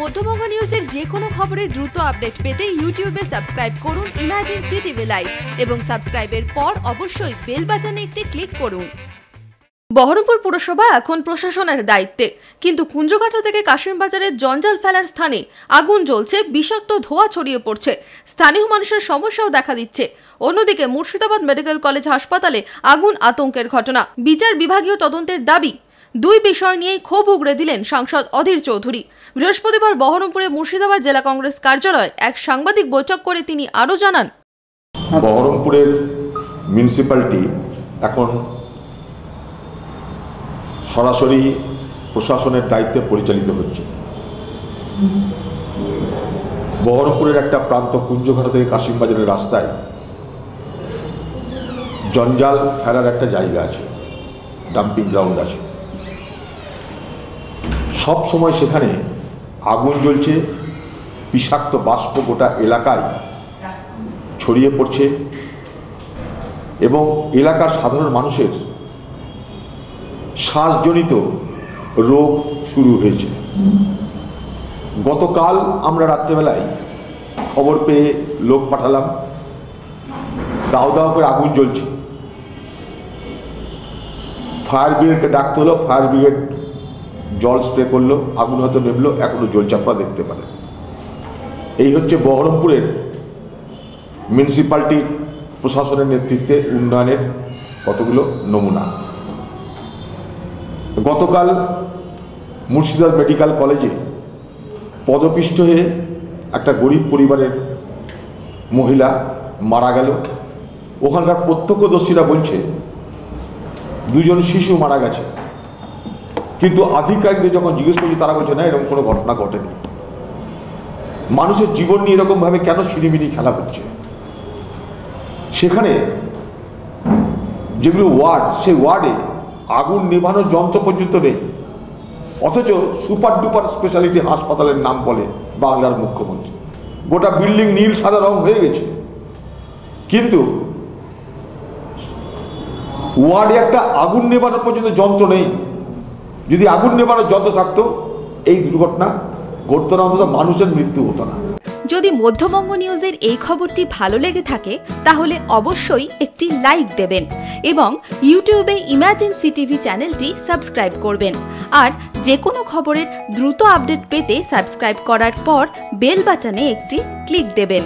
মধ্যবঙ্গ নিউজের যে কোনো খবরের দ্রুত আপডেট পেতে ইউটিউবে সাবস্ক্রাইব করুন ইমাজিন সিটিভি লাইভ এবং সাবস্ক্রাইবের পর অবশ্যই বেল বাটনে একটি ক্লিক করুন। বহরমপুর পুরসভা এখন প্রশাসনের দায়িত্বে। কিন্তু কুঞ্জঘাটা থেকে কাশিমবাজারের জঞ্জাল ফেলার স্থানে আগুন জ্বলছে, বিষাক্ত ধোঁয়া ছড়িয়ে পড়ছে। স্থানীয় মানুষের সমস্যাও দেখা দিচ্ছে। অন্যদিকে মুর্শিদাবাদ মেডিকেল কলেজ হাসপাতালে আগুন আতঙ্কের ঘটনা। বিচার বিভাগীয় তদন্তের দাবি দুই বিষয় নিয়েই ক্ষোভ উগড়ে দিলেন সাংসদ অধীর চৌধুরী। বৃহস্পতিবার বহরমপুরে মুর্শিদাবাদ জেলা কংগ্রেস কার্যালয়ে এক সাংবাদিক বৈঠক করে তিনি আরও জানান, বহরমপুরের মিউনিসিপ্যালিটি এখন সরাসরি প্রশাসনের দায়িত্বে পরিচালিত হচ্ছে। বহরমপুরের একটা প্রান্ত কুঞ্জঘাটা থেকে কাশিমবাজারের রাস্তায় জঞ্জাল ফেলার একটা জায়গা আছে ডাম্পিং গ্রাউন্ড আছে। সব সময় সেখানে আগুন জ্বলছে বিষাক্ত বাষ্প গোটা এলাকায় ছড়িয়ে পড়ছে এবং এলাকার সাধারণ মানুষের শ্বাসজনিত রোগ শুরু হয়েছে। গতকাল আমরা রাত্রেবেলায় খবর পেয়ে লোক পাঠালাম, দাও দাও করে আগুন জ্বলছে। ফায়ার ব্রিগেডকে ডাকতে হলো, ফায়ার ব্রিগেড জল স্প্রে করল, আগুন হয়তো নেমলো এখনও আপনারা দেখতে পারেন এই হচ্ছে বহরমপুরের মিউনিসিপ্যালিটির প্রশাসনের নেতৃত্বে উন্নয়নের কতগুলো নমুনা। গতকাল মুর্শিদাবাদ মেডিকেল কলেজে পদপিষ্ট হয়ে একটা গরিব পরিবারের মহিলা মারা গেল। ওখানকার প্রত্যক্ষদর্শীরা বলছে, দুজন শিশু মারা গেছে। কিন্তু আধিকারিকদের যখন জিজ্ঞেস করছি, তারা বলছে, না, এরকম কোনো ঘটনা ঘটেনি। মানুষের জীবন নিয়ে এরকমভাবে কেন সিঁড়িমিড়ি খেলা হচ্ছে? সেখানে যেগুলো ওয়ার্ড, সেই ওয়ার্ডে আগুন নেভানোর যন্ত্র পর্যন্ত নেই। অথচ সুপার ডুপার স্পেশালিটি হাসপাতালের নাম বলে বাংলার মুখ্যমন্ত্রী। গোটা বিল্ডিং নীল, সাদা রং হয়ে গেছে। কিন্তু ওয়ার্ডে একটা আগুন নেভানোর পর্যন্ত যন্ত্র নেই। যদি আগুন নেভানোর যন্ত্র থাকতো, এই দুর্ঘটনা ঘটতো না অন্তত মানুষের মৃত্যু হতো না। যদি মধ্যবঙ্গ নিউজের এই খবরটি ভালো লেগে থাকে, তাহলে অবশ্যই একটি লাইক দেবেন এবং ইউটিউবে ইমাজিন সিটিভি চ্যানেলটি সাবস্ক্রাইব করবেন। আর যে কোনো খবরের দ্রুত আপডেট পেতে সাবস্ক্রাইব করার পর বেল বাটনে একটি ক্লিক দেবেন।